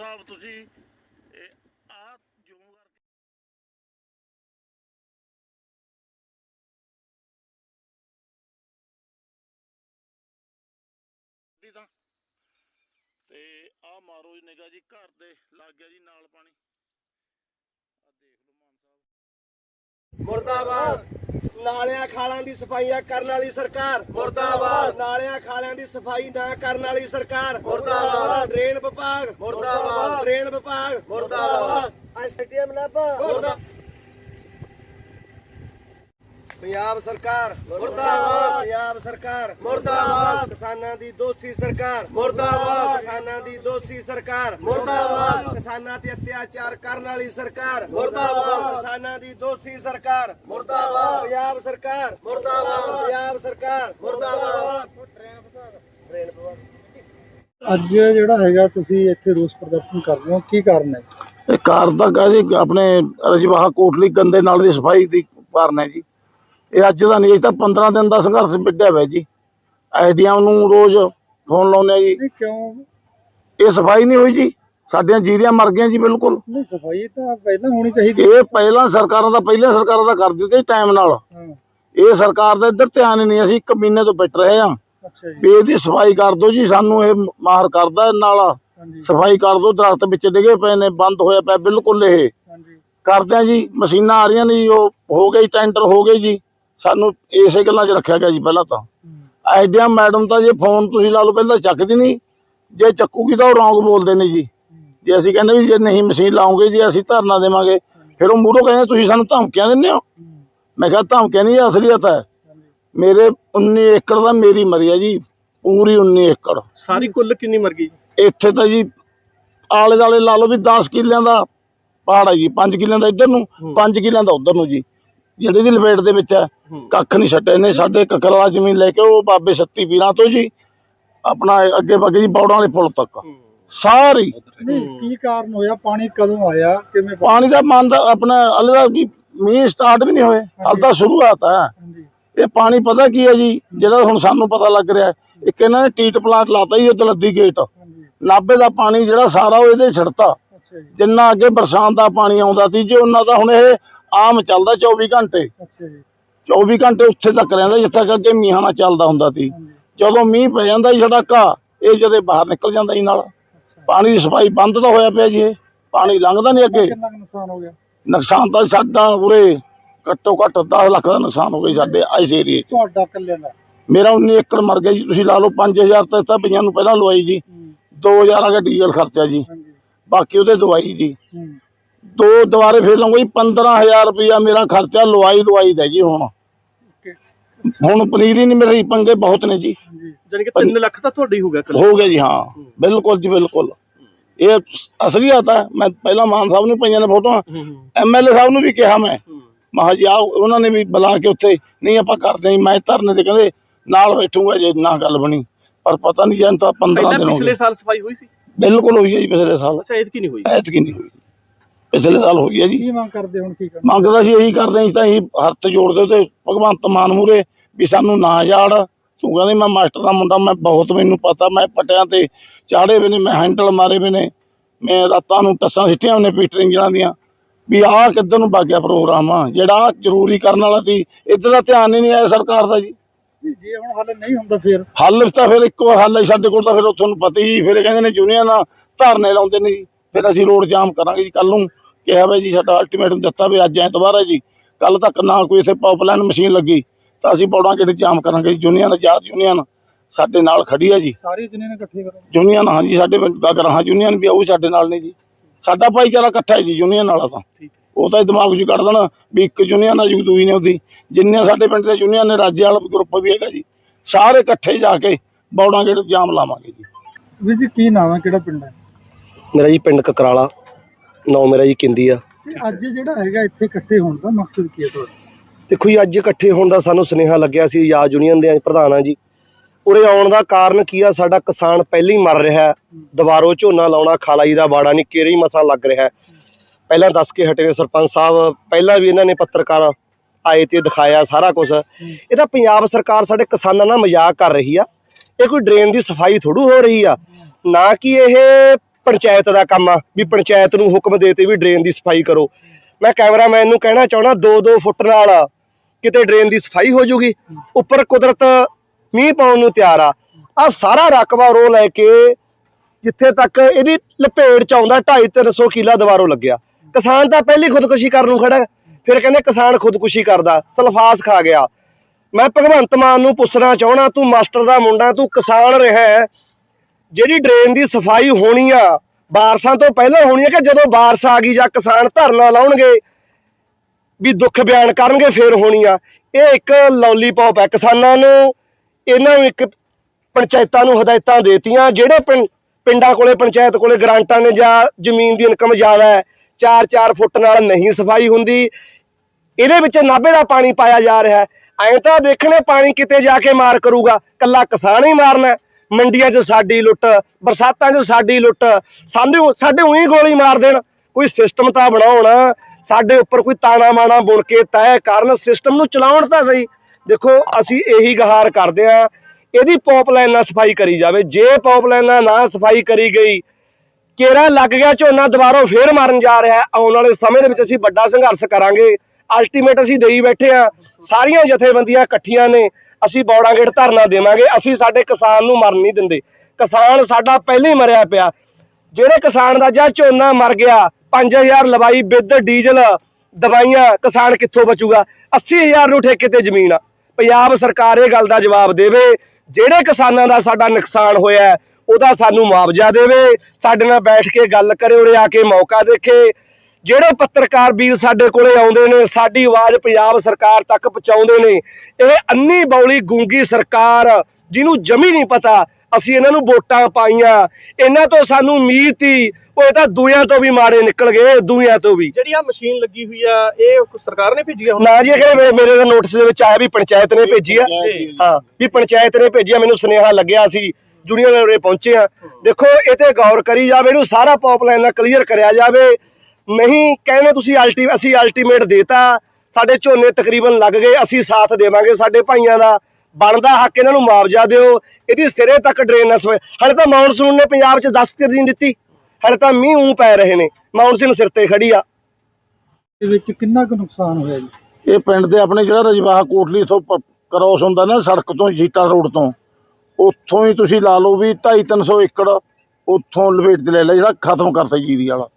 ਸਾਹਿਬ, ਤੁਸੀਂ ਆ ਜੋ ਕਰਕੇ ਦੀ ਤਾਂ। ਤੇ ਆ ਮਾਰੋ ਜੀ ਨਿਗਾ ਜੀ, ਘਰ ਦੇ ਲੱਗ ਗਿਆ ਜੀ ਨਾਲ ਪਾਣੀ। ਆ ਦੇਖ ਲਓ ਮਾਨ ਸਾਹਿਬ। ਮੁਰਦਾਬਾਦ। ਨਾਲਿਆਂ ਖਾਲਾਂ ਦੀ ਸਫਾਈਆਂ ਕਰਨ ਵਾਲੀ ਸਰਕਾਰ। ਮੁਰਦਾਬਾਦ। ਨਾਲਿਆਂ ਖਾਲਿਆਂ ਦੀ ਸਫ਼ਾਈ ਨਾ ਕਰਨ ਵਾਲੀ ਸਰਕਾਰ। ਮੁਰਦਾਬਾਦ। ਡਰੇਨ ਵਿਭਾਗ। ਮੁਰਦਾਬਾਦ। ਡਰੇਨ ਵਿਭਾਗ। ਮੁਰਦਾਬਾਦ। ਐਸਟੀਐਮ ਨਾਭਾ ਪੰਜਾਬ ਸਰਕਾਰ। ਮੁਰਦਾਬਾਦ। ਪੰਜਾਬ ਸਰਕਾਰ। ਮੁਰਦਾਬਾਦ। ਕਿਸਾਨਾਂ ਦੀ ਦੋਸ਼ੀ ਸਰਕਾਰ। ਮੁਰਦਾਬਾਦ। ਕਿਸਾਨਾਂ ਦੀ ਦੋਸ਼ੀ ਸਰਕਾਰ। ਮੁਰਦਾਬਾਦ। ਕਿਸਾਨਾਂ ਤੇ ਅਤਿਆਚਾਰ ਕਰਨ ਵਾਲੀ ਸਰਕਾਰ। ਮੁਰਦਾਬਾਦ। ਕਿਸਾਨਾਂ ਦੀ ਦੋਸ਼ੀ ਸਰਕਾਰ। ਮੁਰਦਾਬਾਦ। ਪੰਜਾਬ ਸਰਕਾਰ ਮੁਰਦਾਬਾਦ। ਪੰਜਾਬ ਸਰਕਾਰ ਮੁਰਦਾਬਾਦ। ਟ੍ਰੇਨ ਵਿਭਾਗ ਅੱਜ ਜਿਹੜਾ ਹੈਗਾ ਤੁਸੀਂ ਇੱਥੇ ਰੋਸ ਪ੍ਰਦਰਸ਼ਨ ਕਰ ਰਹੇ ਹੋ ਕੀ ਕਾਰਨ ਹੈ? ਇਹ ਕਾਰ ਦਾ ਕਹਿੰਦੇ ਆਪਣੇ ਰਜਵਾਹਾ ਕੋਟਲੀ ਗੰਦੇ ਨਾਲ ਦੀ ਸਫ਼ਾਈ ਦੀ ਕਾਰਨ ਹੈ ਜੀ। ਇਹ ਅੱਜ ਦਾ ਨਹੀਂ ਇਹ ਤਾਂ 15 ਦਿਨ ਦਾ ਸੰਘਰਸ਼ ਵਿੱਢਿਆ ਹੋਇਆ ਜੀ। ਐਡੀਐਮ ਨੂੰ ਰੋਜ਼ ਫੋਨ ਲਾਉਂਦੇ ਆ ਜੀ। ਕਿਉਂ? ਇਹ ਸਫ਼ਾਈ ਨਹੀਂ ਹੋਈ ਜੀ। ਸਾਡੀਆਂ ਜੀਰੀਆਂ ਮਰ ਗਈਆਂ ਜੀ ਬਿਲਕੁਲ। ਨਹੀਂ ਸਫ਼ਾਈ ਤਾਂ ਪਹਿਲਾਂ ਹੋਣੀ ਚਾਹੀਦੀ। ਇਹ ਪਹਿਲਾਂ ਸਰਕਾਰਾਂ ਦਾ ਪਹਿਲਾਂ ਸਰਕਾਰਾਂ ਦਾ ਕਰ ਦਿੱਤੇ ਟਾਈਮ ਨਾਲ। ਇਹ ਸਰਕਾਰ ਦਾ ਇੱਧਰ ਧਿਆਨ ਹੀ ਨਹੀਂ ਅਸੀਂ ਇੱਕ ਮਹੀਨੇ ਤੋਂ ਬਿਟ ਰਹੇ ਹਾਂ। ਅੱਛਾ ਜੀ। ਵੀ ਇਹਦੀ ਸਫ਼ਾਈ ਕਰ ਦਿਓ ਜੀ ਸਾਨੂੰ ਇਹ ਮਾਰ ਕਰਦਾ ਇਹ ਨਾਲ। ਹਾਂਜੀ। ਸਫ਼ਾਈ ਕਰ ਦਿਓ ਦਰਖਤ ਵਿੱਚ ਡਿੱਗੇ ਪਏ ਨੇ ਬੰਦ ਹੋਇਆ ਪਿਆ ਬਿਲਕੁਲ ਇਹ। ਹਾਂਜੀ। ਕਰਦੇ ਆ ਜੀ ਮਸ਼ੀਨਾਂ ਆ ਰਹੀਆਂ ਨੇ ਉਹ ਹੋ ਗਈ ਟੈਂਡਰ ਹੋ ਗਏ ਜੀ। ਸਾਨੂੰ ਇਸੇ ਗੱਲਾਂ 'ਚ ਰੱਖਿਆ ਗਿਆ ਜੀ ਪਹਿਲਾਂ ਤਾਂ। ਐਡਿਆ ਮੈਡਮ ਤਾਂ ਜੇ ਫੋਨ ਤੁਸੀਂ ਲਾ ਲਓ ਪਹਿਲਾਂ ਚੱਕਦੀ ਨਹੀਂ। ਜੇ ਚੱਕੂਗੀ ਤਾਂ ਉਹ ਰੌਂਗ ਬੋਲਦੇ ਨੇ ਜੀ। ਜੇ ਅਸੀਂ ਕਹਿੰਦੇ ਵੀ ਜੇ ਨਹੀਂ ਮਸ਼ੀਨ ਲਾਉਂਗੇ ਜੀ ਅਸੀਂ ਧਰਨਾ ਦੇਵਾਂਗੇ। ਫਿਰ ਉਹ ਮੂਹਰੋਂ ਕਹਿੰਦੇ ਤੁਸੀਂ ਸਾਨੂੰ ਧਮਕੀਆਂ ਦਿੰਦੇ ਹੋ। ਮੈਂ ਕਿਹਾ ਧਮਕੀਆਂ ਨਹੀਂ ਅਸਲੀਅਤ ਹੈ। ਮੇਰੇ 19 ਏਕੜ ਦਾ ਮੇਰੀ ਮਰੀ ਹੈ ਜੀ ਪੂਰੀ 19 ਏਕੜ। ਸਾਰੀ ਕੁੱਲ ਕਿੰਨੀ ਮਰ ਗਈ ਇੱਥੇ ਤਾਂ ਜੀ ਆਲੇ ਦਾਲੇ ਲਾ ਲਓ ਵੀ 10 ਕਿੱਲਿਆਂ ਦਾ ਪਹਾੜ ਹੈ ਜੀ 5 ਕਿੱਲਿਆਂ ਦਾ ਇੱਧਰ ਨੂੰ 5 ਕਿੱਲਿਆਂ ਦਾ ਉੱਧਰ ਨੂੰ ਜੀ। ਜਿਹੜੇ ਦੀ ਲਪੇਟ ਦੇ ਵਿੱਚ ਹੈ ਕੱਖ ਨਹੀਂ ਛੱਡੇ ਨੇ। ਸਾਡੇ ਕਕਰਲਾ ਜ਼ਮੀਨ ਲੈ ਕੇ ਉਹ ਬਾਬੇ ਸੱਤੀ ਪੀਰਾਂ ਤੋਂ ਜੀ ਆਪਣਾ ਅੱਗੇ ਬੱਗੇ ਜੀ ਬੌੜਾਂ ਵਾਲੇ ਪੁਲ ਤੱਕ। ਸਾਰੀ। ਨਹੀਂ ਕੀ ਕਾਰਨ ਹੋਇਆ? ਪਾਣੀ ਕਦੋਂ ਆਇਆ? ਕਿਵੇਂ ਪਾਣੀ ਦਾ ਮੰਦ ਆਪਣਾ ਹਲੇ ਦਾ ਵੀ ਮੀਂਹ ਸਟਾਰਟ ਵੀ ਨਹੀਂ ਹੋਏ। ਹਾਲ ਤਾਂ ਸ਼ੁਰੂਆਤ ਹੈ ਹਾਂਜੀ। ਇਹ ਪਾਣੀ ਪਤਾ ਕੀ ਹੈ ਜੀ? ਜਿਹੜਾ ਹੁਣ ਸਾਨੂੰ ਪਤਾ ਲੱਗ ਰਿਹਾ ਇੱਕ ਇਹਨਾਂ ਨੇ ਟੀਟ ਪਲਾਂਟ ਲਾਤਾ ਜੀ ਉਹ ਲੱਦੀ ਗੇਟ। ਨਾਭੇ ਦਾ ਪਾਣੀ ਜਿਹੜਾ ਸਾਰਾ ਉਹ ਇਹਦੇ ਛੜਤਾ। ਜਿੰਨਾ ਅੱਗੇ ਬਰਸਾਤ ਦਾ ਪਾਣੀ ਆਉਂਦਾ ਸੀ ਜੇ ਉਹਨਾਂ ਦਾ ਹੁਣ ਇਹ ਆਮ ਚੱਲਦਾ 24 ਘੰਟੇ। ਅੱਛਾ ਜੀ। 24 ਘੰਟੇ ਉੱਥੇ ਤੱਕ ਰਹਿੰਦਾ ਜਿੱਥੇ ਤੱਕ ਅੱਗੇ ਮੀਂਹਾਂ ਨਾਲ ਚੱਲਦਾ ਹੁੰਦਾ ਸੀ। ਜਦੋਂ ਮੀਂਹ ਪੈ ਜਾਂਦਾ ਜੀ ਸੜਕਾ ਇਹ ਜਦੇ ਬਾਹਰ ਨਿਕਲ ਜਾਂਦਾ ਜੀ ਨਾਲ। ਪਾਣੀ ਦੀ ਸਫ਼ਾਈ ਬੰਦ ਤਾਂ ਹੋਇਆ ਪਿਆ ਜੀ ਇਹ। ਪਾਣੀ ਲੰਘਦਾ ਨਹੀਂ ਅੱਗੇ। ਕਿੰਨਾ ਕੁ ਨੁਕਸਾਨ ਹੋ ਗਿਆ? ਨੁਕਸਾਨ ਤਾਂ ਸਾਡਾ ਉਰੇ ਘੱਟੋ ਘੱਟ 10 ਲੱਖ ਦਾ ਨੁਕਸਾਨ ਹੋ ਗਿਆ ਸਾਡੇ ਇਸ ਏਰੀਏ 'ਚ। ਤੁਹਾਡਾ ਕੱਲਿਆਂ ਦਾ? ਮੇਰਾ 19 ਏਕੜ ਮਰ ਗਿਆ ਜੀ। ਤੁਸੀਂ ਲਾ ਲਓ 5000 ਤਾਂ ਤਾਂ ਪਈਆਂ ਨੂੰ ਪਹਿਲਾਂ ਲਵਾਈ ਜੀ। ਹੂੰ। 2000 ਆ ਗਿਆ ਡੀਜ਼ਲ ਖਰਚਾ ਜੀ। ਹਾਂਜੀ। ਬਾਕੀ ਉਹਦੇ ਦਵਾਈ ਜੀ। ਹੂੰ। ਦੋ ਦੁਬਾਰੇ ਫੇਰ ਲਵਾਂਗਾ ਜੀ 15000 ਰੁਪਇਆ ਮੇਰਾ ਖਰਚਾ ਲਵਾਈ ਦਵਾਈ ਦਾ ਜੀ ਹੁਣ। ਓਕੇ। ਹੁਣ ਪਨੀਰ ਹੀ ਨਹੀਂ ਮੇਰੀ ਪੰਗੇ ਬਹੁਤ ਨੇ ਜੀ। ਜਾਨੀ ਕਿ 3 ਲੱਖ ਤਾਂ ਤੁਹਾਡਾ ਹੀ ਗਿਆ ਹੋ ਗਿਆ ਜੀ ਹਾਂ। ਬਿਲਕੁਲ ਜੀ ਬਿਲਕੁਲ। ਇਹ ਅਸਲੀਅਤ ਹੈ ਮੈਂ ਪਹਿਲਾਂ ਮਾਨ ਸਾਹਿਬ ਨੂੰ ਪਈਆਂ ਨੇ ਫੋਟੋਆਂ। ਐਮਐਲਏ ਸਾਹਿਬ ਨੂੰ ਵੀ ਕਿਹਾ ਮੈਂ। ਮਹਾ ਜੀ ਆਓ ਉਹਨਾਂ ਨੇ ਵੀ ਬੁਲਾ ਕੇ ਉੱਥੇ ਨਹੀਂ ਆਪਾਂ ਕਰਦੇ ਹਾਂ ਮੈਂ ਧਰਨੇ ਤੇ ਕਹਿੰਦੇ ਨਾਲ ਬੈਠੂਗਾ ਜੇ ਨਾ ਗੱਲ ਬਣੀ। ਪਰ ਪਤਾ ਨਹੀਂ ਜਾਂ ਤਾਂ 15 ਦਿਨ ਹੋ ਗਏ। ਸਾਲ ਸਫ਼ਾਈ ਹੋਈ ਸੀ? ਬਿਲਕੁਲ ਹੋਈ ਹੈ ਜੀ ਪਿਛਲੇ ਸਾਲ। ਅੱਛਾ ਐਤਕੀ ਨਹੀਂ ਹੋਈ। ਐਤਕੀ ਨਹੀਂ ਹੋਈ। ਪਿਛਲੇ ਸਾਲ ਹੋਈ ਹੈ ਜੀ। ਕੀ ਮੰਗ ਕਰਦੇ ਹੁਣ ਕੀ ਕਰਨਾ ਮੰਗਦਾ ਸੀ ਇਹੀ ਕਰਦੇ ਸੀ ਤਾਂ ਅਸੀਂ ਹੱਥ ਜੋੜਦੇ ਤੇ ਭਗਵੰਤ ਮਾਨ ਮੂਰੇ ਵੀ ਸਾਨੂੰ ਨਾ ਜਾੜ ਤੂੰ ਕਹਿੰਦੇ ਮੈਂ ਮਾਸਟਰ ਦਾ ਮੁੰਡਾ ਮੈਂ ਬਹੁਤ ਮੈਨੂੰ ਪਤਾ ਮੈਂ ਪਟਿਆਂ ਤੇ ਚਾੜੇ ਵੀ ਨੇ ਮੈਂ ਹੈਂਡਲ ਮਾਰੇ ਵੀ ਨੇ ਮੈਂ ਰਾਤਾਂ ਨੂੰ ਟੱਸਾਂ ਸਿੱਟੀਆਂ ਉਹਨੇ ਪੀਟਰ ਇੰਜਨਾਂ ਦੀਆਂ ਵੀ ਆਹ ਕਿੱਧਰ ਨੂੰ ਵਗ ਗਿਆ ਪ੍ਰੋਗਰਾਮ ਆ? ਜਿਹੜਾ ਜ਼ਰੂਰੀ ਕਰਨ ਵਾਲਾ ਸੀ ਇੱਧਰ ਦਾ ਧਿਆਨ ਹੀ ਨਹੀਂ ਆਇਆ ਸਰਕਾਰ ਦਾ ਜੀ। ਨਹੀਂ, ਜੇ ਹੁਣ ਹੱਲ ਨਹੀਂ ਹੁੰਦਾ ਫਿਰ? ਹੱਲ ਤਾਂ ਫਿਰ ਇੱਕੋ ਹੱਲ ਹੈ ਸਾਡੇ ਕੋਲ ਤਾਂ ਫਿਰ ਤੁਹਾਨੂੰ ਪਤਾ ਹੀ ਫਿਰ ਕਹਿੰਦੇ ਨੇ ਯੂਨੀਅਨ ਧਰਨੇ ਲਾਉਂਦੇ ਨੇ ਜੀ। ਫਿਰ ਅਸੀਂ ਰੋਡ ਜਾਮ ਕਰਾਂਗੇ ਜੀ ਕੱਲ ਨੂੰ ਕਿਹਾ ਵਾ ਜੀ ਸਾਡਾ ਅਲਟੀਮੇਟਮ ਦਿੱਤਾ ਵੀ ਅੱਜ ਐਤਵਾਰ ਹੈ ਜੀ ਕੱਲ ਤੱਕ ਨਾ ਕੋਈ ਇੱਥੇ ਪਾਈਪਲਾਈਨ ਮਸ਼ੀਨ ਲੱਗੀ। ਤਾਂ ਅਸੀਂ ਬੌੜਾਂ ਕਿਤੇ ਜਾਮ ਕਰਾਂਗੇ ਯੂਨੀਅਨ ਆਜ਼ਾਦ ਯੂਨੀਅਨ ਸਾਡੇ ਨਾਲ ਖੜੀ ਹੈ ਜੀ। ਸਾਰੇ ਜਣੇ ਨੇ ਇਕੱਠੇ ਕਰੋ। ਯੂਨੀਅਨ ਹਾਂ ਜੀ ਸਾਡੇ ਗਰਾਹਾਂ ਯੂਨੀਅਨ ਵੀ ਆਊ ਸਾਡੇ ਨਾਲ ਨੇ ਜੀ। ਸਾਡਾ ਭਾਈਚਾਰਾ ਇਕੱਠਾ ਹੈ ਜੀ ਯੂਨੀਅਨ ਵਾਲਾ ਤਾਂ। ਉਹ ਤਾਂ ਦਿਮਾਗ 'ਚ ਕੱਢ ਦੇਣਾ ਵੀ ਇੱਕ ਯੂਨੀਅਨ ਆ ਜੀ ਦੂਈ ਨੇ ਉਹਦੀ। ਜਿੰਨੇ ਸਾਡੇ ਪਿੰਡ ਦੇ ਯੂਨੀਅਨ ਨੇ ਰਾਜੇ ਵਾਲਾ ਗਰੁੱਪ ਵੀ ਹੈਗਾ ਜੀ। ਸਾਰੇ ਇਕੱਠੇ ਜਾ ਕੇ ਬੌੜਾਂ ਗੇਟ ਜਾਮ ਲਾਵਾਂਗੇ ਜੀ। ਵੀਰ ਜੀ ਕੀ ਨਾਮ ਹੈ ਕਿਹੜਾ ਪਿੰਡ ਹੈ? ਮੇਰਾ ਜੀ ਪਿੰਡ ਕਕਰਾਲਾ। ਨਾਮ ਮੇਰਾ ਜੀ ਕਿੰਦੀ ਆ। ਤੇ ਅੱਜ ਜਿਹੜਾ ਹੈਗਾ ਇੱਥੇ ਇਕੱਠੇ ਹੋਣ ਦਾ ਮਕਸਦ ਕੀ ਹੈ ਤੁਹਾਡਾ? ਦੇਖੋ ਜੀ, ਅੱਜ ਇਕੱਠੇ ਹੋਣ ਦਾ ਸਾਨੂੰ ਸੁਨੇਹਾ ਲੱਗਿਆ ਸੀ ਆਜ਼ਾਦ ਯੂਨੀਅਨ ਦੇ ਪ੍ਰਧਾਨ ਆ ਜੀ। ਉਰੇ ਆਉਣ ਦਾ ਕਾਰਨ ਕੀ ਆ? ਸਾਡਾ ਕਿਸਾਨ ਪਹਿਲਾਂ ਹੀ ਮਰ ਰਿਹਾ ਹੈ। ਦੁਬਾਰੋ ਝੋਨਾ ਲਾਉਣਾ, ਖਾਲਾਈ ਦਾ ਬਾੜਾ ਨਹੀਂ ਕੇਰੇ ਹੀ ਮਸਾ ਲੱਗ ਰਿਹਾ ਪਹਿਲਾਂ ਦੱਸ ਕੇ ਹਟੇ ਨੇ ਸਰਪੰਚ ਸਾਹਿਬ, ਪਹਿਲਾਂ ਵੀ ਇਹਨਾਂ ਨੇ ਪੱਤਰਕਾਰ ਆਏ ਤੇ ਦਿਖਾਇਆ ਸਾਰਾ ਕੁਝ ਇਹ ਤਾਂ ਪੰਜਾਬ ਸਰਕਾਰ ਸਾਡੇ ਕਿਸਾਨਾਂ ਨਾਲ ਮਜ਼ਾਕ ਕਰ ਰਹੀ ਆ। ਇਹ ਕੋਈ ਡਰੇਨ ਦੀ ਸਫ਼ਾਈ ਥੋੜੂ ਹੋ ਰਹੀ ਆ। ਨਾ ਕਿ ਇਹ ਪੰਚਾਇਤ ਦਾ ਕੰਮ ਆ, ਵੀ ਪੰਚਾਇਤ ਨੂੰ ਹੁਕਮ ਦੇਤੇ ਵੀ ਡਰੇਨ ਦੀ ਸਫ਼ਾਈ ਕਰੋ। ਮੈਂ ਕੈਮਰਾਮੈਨ ਨੂੰ ਕਹਿਣਾ ਚਾਹਣਾ 2-2 ਫੁੱਟ ਨਾਲ ਕਿਤੇ ਡਰੇਨ ਦੀ ਸਫ਼ਾਈ ਹੋ ਜੂਗੀ, ਉੱਪਰ ਕੁਦਰਤ ਮੀਂਹ ਪਾਉਣ ਨੂੰ ਤਿਆਰ ਆ। ਆ ਸਾਰਾ ਰਕਬਾ ਰੋ ਲੈ ਕੇ ਜਿੱਥੇ ਤੱਕ ਇਹਦੀ ਲਪੇੜ ਚ ਆਉਂਦਾ 2.5-300 ਕਿਲਾ ਦੁਬਾਰੋਂ ਲੱਗਿਆ। ਕਿਸਾਨ ਤਾਂ ਪਹਿਲੀ ਖੁਦਕੁਸ਼ੀ ਕਰਨ ਨੂੰ ਖੜਾ, ਫਿਰ ਕਹਿੰਦੇ ਕਿਸਾਨ ਖੁਦਕੁਸ਼ੀ ਕਰਦਾ, ਸਲਫਾਸ ਖਾ ਗਿਆ। ਮੈਂ ਭਗਵੰਤ ਮਾਨ ਨੂੰ ਪੁੱਛਣਾ ਚਾਹਣਾ ਤੂੰ ਮਾਸਟਰ ਦਾ ਮੁੰਡਾ, ਤੂੰ ਕਿਸਾਨ ਰਿਹਾ ਜਿਹੜੀ ਡਰੇਨ ਦੀ ਸਫ਼ਾਈ ਹੋਣੀ ਆ, ਬਾਰਸਾਂ ਤੋਂ ਪਹਿਲਾਂ ਹੋਣੀ ਆ ਕਿ ਜਦੋਂ ਬਾਰਸ ਆ ਗਈ ਜਾਂ ਕਿਸਾਨ ਧਰਨਾ ਲਾਉਣਗੇ? ਵੀ ਦੁੱਖ ਬਿਆਨ ਕਰਨਗੇ, ਫੇਰ ਹੋਣੀ ਆ। ਇਹ ਇੱਕ ਲੋਲੀਪੌਪ ਹੈ ਕਿਸਾਨਾਂ ਨੂੰ, ਇਹਨਾਂ ਨੂੰ ਇੱਕ ਪੰਚਾਇਤਾਂ ਨੂੰ ਹਦਾਇਤਾਂ ਦੇਤੀਆਂ, ਜਿਹੜੇ ਪਿੰ- ਪਿੰਡਾਂ ਕੋਲੇ, ਪੰਚਾਇਤ ਕੋਲੇ ਗ੍ਰਾਂਟਾਂ ਨੇ ਜਾਂ ਜ਼ਮੀਨ ਦੀ ਇਨਕਮ ਜ਼ਿਆਦਾ ਹੈ 4-4 ਫੁੱਟ ਨਾਲ ਨਹੀਂ ਸਫ਼ਾਈ ਹੁੰਦੀ। ਇਹਦੇ ਵਿੱਚ ਨਾਭੇ ਦਾ ਪਾਣੀ ਪਾਇਆ ਜਾ ਰਿਹਾ ਹੈ। ਐਂ ਤਾਂ ਦੇਖਣੇ ਪਾਣੀ ਕਿਤੇ ਜਾ ਕੇ ਮਾਰ ਕਰੂਗਾ। ਕੱਲਾ ਕਿਸਾਨ ਹੀ ਮਾਰਨਾ ਮੰਡੀਆਂ 'ਚ ਸਾਡੀ ਲੁੱਟ, ਬਰਸਾਤਾਂ 'ਚ ਸਾਡੀ ਲੁੱਟ। ਸਾਨੂੰ, ਸਾਡੇ ਉਹੀ ਗੋਲੀ ਮਾਰ ਦੇਣ। ਕੋਈ ਸਿਸਟਮ ਤਾਂ ਬਣਾਉਣ। ਸਾਡੇ ਉੱਪਰ ਕੋਈ ਤਾਣਾ ਮਾਣਾ ਬੁਣ ਕੇ ਤੈਅ ਕਰਨ ਸਿਸਟਮ ਨੂੰ ਚਲਾਉਣ ਤਾਂ ਸਹੀ। ਦੇਖੋ, ਅਸੀਂ ਇਹੀ ਗਹਾਰ ਕਰਦੇ ਆ ਇਹਦੀ ਪਾਈਪਲਾਈਨ ਨਾਲ ਸਫ਼ਾਈ ਕਰੀ ਜਾਵੇ। ਜੇ ਪਾਈਪਲਾਈਨ ਨਾਲ ਨਾ ਸਫ਼ਾਈ ਕਰੀ ਗਈ, ਕੇਰਾ ਲੱਗ ਗਿਆ, ਝੋਨਾ ਦੁਬਾਰਾ ਫੇਰ ਮਰਨ ਜਾ ਰਿਹਾ ਆਉਣ ਵਾਲੇ ਸਮੇਂ ਦੇ ਵਿੱਚ ਅਸੀਂ ਵੱਡਾ ਸੰਘਰਸ਼ ਕਰਾਂਗੇ। ਅਲਟੀਮੇਟ ਅਸੀਂ ਦੇਈ ਬੈਠੇ ਆ ਸਾਰੀਆਂ ਜਥੇਬੰਦੀਆਂ ਇਕੱਠੀਆਂ ਨੇ। ਅਸੀਂ ਬੌੜਾ ਗੇਟ ਧਰਨਾ ਦੇਵਾਂਗੇ। ਅਸੀਂ ਸਾਡੇ ਕਿਸਾਨ ਨੂੰ ਮਰਨ ਨਹੀਂ ਦਿੰਦੇ। ਕਿਸਾਨ ਸਾਡਾ ਪਹਿਲਾਂ ਹੀ ਮਰਿਆ ਪਿਆ। ਜਿਹੜੇ ਕਿਸਾਨ ਦਾ ਜਾਂ ਝੋਨਾ ਮਰ ਗਿਆ 5000 ਲਵਾਈ ਬਿੱਦ ਡੀਜ਼ਲ, ਦਵਾਈਆਂ, ਕਿਸਾਨ ਕਿੱਥੋਂ ਬਚੂਗਾ? 80000 ਨੂੰ ਠੇਕੇ ਤੇ ਜ਼ਮੀਨ ਆ। ਪੰਜਾਬ ਸਰਕਾਰ ਇਹ ਗੱਲ ਦਾ ਜਵਾਬ ਦੇਵੇ, ਜਿਹੜੇ ਕਿਸਾਨਾਂ ਦਾ ਸਾਡਾ ਨੁਕਸਾਨ ਹੋਇਆ ਉਹਦਾ ਸਾਨੂੰ ਮੁਆਵਜ਼ਾ ਦੇਵੇ, ਸਾਡੇ ਨਾਲ ਬੈਠ ਕੇ ਗੱਲ ਕਰੇ ਉਰੇ ਆ ਕੇ ਮੌਕਾ ਦੇਖੇ। ਜਿਹੜੇ ਪੱਤਰਕਾਰ ਵੀਰ ਸਾਡੇ ਕੋਲੇ ਆਉਂਦੇ ਨੇ, ਸਾਡੀ ਆਵਾਜ਼ ਪੰਜਾਬ ਸਰਕਾਰ ਤੱਕ ਪਹੁੰਚਾਉਂਦੇ ਨੇ, ਇਹ ਅੰਨੀ ਬੌਲੀ ਗੂੰਗੀ ਸਰਕਾਰ, ਜਿਹਨੂੰ ਜਮੀ ਨਹੀਂ ਪਤਾ ਅਸੀਂ ਇਹਨਾਂ ਨੂੰ ਵੋਟਾਂ ਪਾਈਆਂ। ਇਹਨਾਂ ਤੋਂ ਸਾਨੂੰ ਉਮੀਦ ਸੀ ਉਹ ਇਹ ਤਾਂ ਦੂਆਂ ਤੋਂ ਵੀ ਮਾਰੇ ਨਿਕਲ ਗਏ ਦੂਆਂ ਤੋਂ ਵੀ। ਜਿਹੜੀ ਆ ਮਸ਼ੀਨ ਲੱਗੀ ਹੋਈ ਆ ਇਹ ਸਰਕਾਰ ਨੇ ਭੇਜੀ ਆ ਨਾ ਜੀ ਇਹ ਮੇਰੇ ਦਾ ਨੋਟਿਸ ਦੇ ਵਿੱਚ ਆਇਆ ਵੀ ਪੰਚਾਇਤ ਨੇ ਭੇਜੀ ਆ। ਹਾਂ ਵੀ ਪੰਚਾਇਤ ਨੇ ਭੇਜੀ ਆ ਮੈਨੂੰ ਸੁਨੇਹਾ ਲੱਗਿਆ ਸੀ ਜੁਨੀਅਰ ਉਰੇ ਪਹੁੰਚੇ ਆ। ਦੇਖੋ ਇਹ ਤੇ ਗੌਰ ਕਰੀ ਜਾਵੇ ਇਹਨੂੰ ਸਾਰਾ ਪਾਈਪਲਾਈਨ ਨਾਲ ਕਲੀਅਰ ਕਰਿਆ ਜਾਵੇ। ਨਹੀਂ ਕਹਿੰਦੇ ਤੁਸੀਂ ਅਲਟੀ ਅਸੀਂ ਅਲਟੀਮੇਟ ਦੇਤਾ ਸਾਡੇ ਝੋਨੇ ਤਕਰੀਬਨ ਲੱਗ ਗਏ ਅਸੀਂ ਸਾਥ ਦੇਵਾਂਗੇ ਸਾਡੇ ਭਾਈਆਂ ਦਾ। ਬਣਦਾ ਹੱਕ ਇਹਨਾਂ ਨੂੰ ਮੁਆਵਜ਼ਾ ਦਿਓ ਇਹਦੀ ਸਿਰੇ ਤੱਕ ਡਰੇਨਸ ਹੋਏ ਹਲੇ ਤਾਂ ਮੌਨਸੂਨ ਨੇ ਪੰਜਾਬ 'ਚ 10 ਦਿਨ ਨਹੀਂ ਦਿੱਤੀ। ਹਲੇ ਤਾਂ ਮੀਂਹ ਉਂ ਪੈ ਰਹੇ ਨੇ। ਮੌਨਸੂਨ ਸਿਰ ਤੇ ਖੜੀ ਆ। ਦੇ ਵਿੱਚ ਕਿੰਨਾ ਕੁ ਨੁਕਸਾਨ ਹੋਇਆ ਜੀ? ਇਹ ਪਿੰਡ ਦੇ ਆਪਣੇ ਜਿਹੜਾ ਰਜਵਾਹਾ ਕੋਟਲੀ ਤੋਂ ਕ੍ਰੋਸ ਹੁੰਦਾ ਨਾ ਸੜਕ ਤੋਂ ਜੀਤਾ ਰੋਡ ਤੋਂ। ਉੱਥੋਂ ਹੀ ਤੁਸੀਂ ਲਾ ਲਓ ਵੀ 2.5 300 ਏਕੜ ਉੱਥੋਂ ਲਪੇਟ ਤੇ ਲੈ ਲਿਆ ਜਿਹੜਾ ਖਤਮ ਕਰਤਾ ਜੀਰੀ ਵਾਲਾ।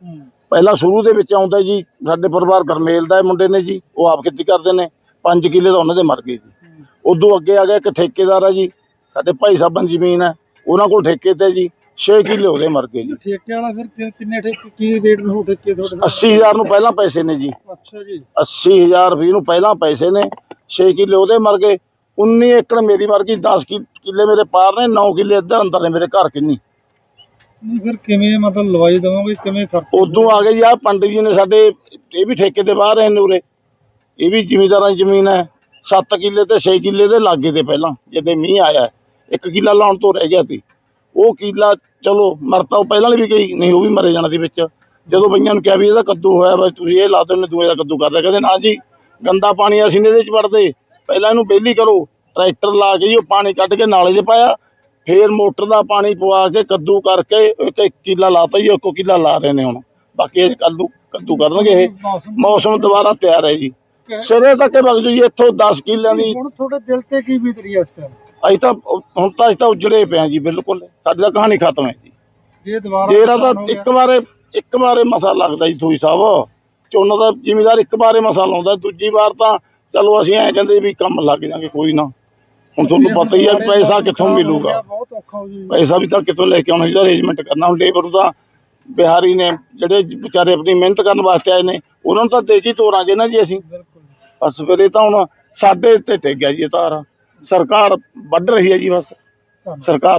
ਪਹਿਲਾਂ ਸ਼ੁਰੂ ਦੇ ਵਿੱਚ ਆਉਂਦਾ ਜੀ ਸਾਡੇ ਪਰਿਵਾਰ ਗਰਮੇਲ ਦਾ ਇਹ ਮੁੰਡੇ ਨੇ ਜੀ ਉਹ ਆਪ ਖੇਤੀ ਕਰਦੇ ਨੇ। 5 ਕਿੱਲੇ ਤਾਂ ਉਹਨਾਂ ਦੇ ਮਰ ਗਏ ਜੀ। ਉਦੋਂ ਅੱਗੇ ਆ ਗਿਆ ਇੱਕ ਠੇਕੇਦਾਰ ਆ ਜੀ ਸਾਡੇ ਭਾਈ ਸਾਹਿਬਾਂ ਦੀ ਜ਼ਮੀਨ ਹੈ ਉਹਨਾਂ ਕੋਲ ਠੇਕੇ ਤੇ ਜੀ 6 ਕਿੱਲੇ ਉਹਦੇ ਮਰ ਗਏ ਜੀ। ਠੇਕੇ ਵਾਲਾ ਫਿਰ ਕਿ- ਕਿੰਨੇ ਠੇਕੇ ਕੀ ਰੇਟ ਨੂੰ ਹੋ ਠੇਕੇ ਤੁਹਾਡੇ ਨਾਲ? 80000 ਨੂੰ ਪਹਿਲਾਂ ਪੈਸੇ ਨੇ ਜੀ। ਅੱਛਾ ਜੀ। 80000 ਰੁਪਏ ਨੂੰ ਪਹਿਲਾਂ ਪੈਸੇ ਨੇ 6 ਕਿੱਲੇ ਉਹਦੇ ਮਰ ਗਏ 19 ਏਕੜ ਮੇਰੀ ਮਰ ਗਈ 10 ਕਿ- ਕਿੱਲੇ ਮੇਰੇ ਪਾਰ ਨੇ 9 ਕਿੱਲੇ ਇੱਧਰ ਅੰਦਰ ਨੇ ਮੇਰੇ ਘਰ ਕਿੰਨੀ। ਨਹੀਂ ਫਿਰ ਕਿਵੇਂ ਮਤਲਬ ਲਵਾਈ ਦਵਾਂਗੇ ਕਿਵੇਂ ਖਰਚ ਉਦੋਂ ਆ ਗਏ ਜੀ ਆ ਪੰਡਿਤ ਜੀ ਨੇ ਸਾਡੇ ਇਹ ਵੀ ਠੇਕੇ ਤੇ ਬਾਹਰ ਰਹੇ ਨੇ ਉਰੇ ਇਹ ਵੀ ਜ਼ਿਮੀਂਦਾਰਾਂ ਦੀ ਜ਼ਮੀਨ ਹੈ। 7 ਕਿੱਲੇ ਤੇ 6 ਕਿੱਲੇ ਦੇ ਲਾਗੇ ਤੇ ਪਹਿਲਾਂ, ਜਦੋਂ ਮੀਂਹ ਆਇਆ ਇੱਕ ਕਿੱਲਾ ਲਾਉਣ ਤੋਂ ਰਹਿ ਗਿਆ ਸੀ। ਉਹ ਕਿੱਲਾ ਚਲੋ ਮਰਤਾ, ਉਹ ਪਹਿਲਾਂ ਵੀ ਗਈ, ਨਹੀਂ, ਉਹ ਵੀ ਮਰੇ ਜਾਣਾ ਸੀ ਵਿੱਚ। ਜਦੋਂ ਬਈਆਂ ਨੂੰ ਕਿਹਾ ਵੀ ਇਹਦਾ ਕੱਦੂ ਹੋਇਆ ਬਸ ਤੁਸੀਂ ਇਹ ਲਾ ਦਿਓ ਦੂਏ ਦਾ ਕੱਦੂ ਕਰਦਾ ਕਹਿੰਦੇ, ਨਾ ਜੀ, ਗੰਦਾ ਪਾਣੀ ਅਸੀਂ ਇਹਦੇ ਚ ਵੜਦੇ। ਪਹਿਲਾਂ ਇਹਨੂੰ ਬੇਲੀ ਕਰੋ, ਟਰੈਕਟਰ ਲਾ ਕੇ ਜੀ, ਉਹ ਪਾਣੀ ਕੱਢ ਕੇ ਨਾਲੇ 'ਚ ਪਾਇਆ। ਫੇਰ ਮੋਟਰ ਦਾ ਪਾਣੀ ਪਵਾ ਕੇ ਕੱਦੂ ਕਰਕੇ ਇੱਕ ਇੱਕ ਕਿੱਲਾ ਲਾਤਾ ਜੀ ਇੱਕੋ ਕਿੱਲਾ ਲਾ ਰਹੇ ਨੇ ਹੁਣ। ਬਾਕੀ ਇਹ ਕੱਦੂ ਕੱਦੂ ਕਰਨਗੇ ਇਹ। ਮੌਸਮ ਦੁਬਾਰਾ ਤਿਆਰ ਹੈ ਜੀ। ਸਿਰੇ ਤੱਕ ਵਗ ਜੀ ਇੱਥੋਂ 10 ਕਿੱਲਿਆਂ ਦੀ। ਹੁਣ ਤੁਹਾਡੇ ਦਿਲ ਤੇ ਕੀ ਬੀਤ ਰਹੀ ਹੈ ਇਸ ਟਾਈਮ ਅਸੀਂ ਤਾਂ ਹੁਣ ਤਾਂ ਅਸੀਂ ਤਾਂ ਉਜੜੇ ਪਏ ਜੀ ਬਿਲਕੁਲ। ਸਾਡੀ ਤਾਂ ਕਹਾਣੀ ਖਤਮ ਹੈ ਜੀ। ਜੇ ਦੁਬਾਰਾ ਤਾਂ ਇੱਕ ਵਾਰੇ ਇੱਕ ਵਾਰੇ ਮਸਾ ਲੱਗਦਾ ਜੀ ਥੋਈ ਸਾਹਿਬ। ਝੋਨਾ ਦਾ ਜ਼ਿਮੀਦਾਰ ਇੱਕ ਵਾਰੇ ਮਸਾ ਲਾਉਂਦਾ ਦੂਜੀ ਵਾਰ ਤਾਂ ਚਲੋ ਅਸੀਂ ਐਂ ਕਹਿੰਦੇ ਵੀ ਕੰਮ ਲੱਗ ਜਾਾਂਗੇ ਕੋਈ ਨਾ। ਹੁਣ ਤੁਹਾਨੂੰ ਪਤਾ ਹੀ ਵੀ ਪੈਸਾ ਕਿੱਥੋਂ ਮਿਲੂਗਾ। ਬਹੁਤ ਔਖਾ ਹੋ ਜੀ। ਪੈਸਾ ਵੀ ਤਾਂ ਕਿੱਥੋਂ ਲੈ ਕੇ ਆਉਣਾ ਜਿਹਦਾ ਅਰੇਂਜਮੈਂਟ ਕਰਨਾ। ਹੁਣ ਲੇਬਰ ਦਾ ਬਿਹਾਰੀ ਨੇ ਜਿਹੜੇ ਵਿਚਾਰੇ ਆਪਣੀ ਮਿਹਨਤ ਕਰਨ ਵਾਸਤੇ ਆਏ ਨੇ ਉਹਨਾਂ ਨੂੰ ਤਾਂ ਦੇਜੀ ਤੋਰਾਂਗੇ ਨਾ ਜੀ ਅਸੀਂ। ਬਸ ਫਿਰ ਇਹ ਤਾਂ ਹੁਣ ਸਾਡੇ ਤੇ ਟਿਕ ਗਿਆ ਜੀ ਇਹ ਤਾਰ। ਸਰਕਾਰ ਵੱਢ ਰਹੀ ਹੈ ਜੀ ਬਸ। ਸਰਕਾਰ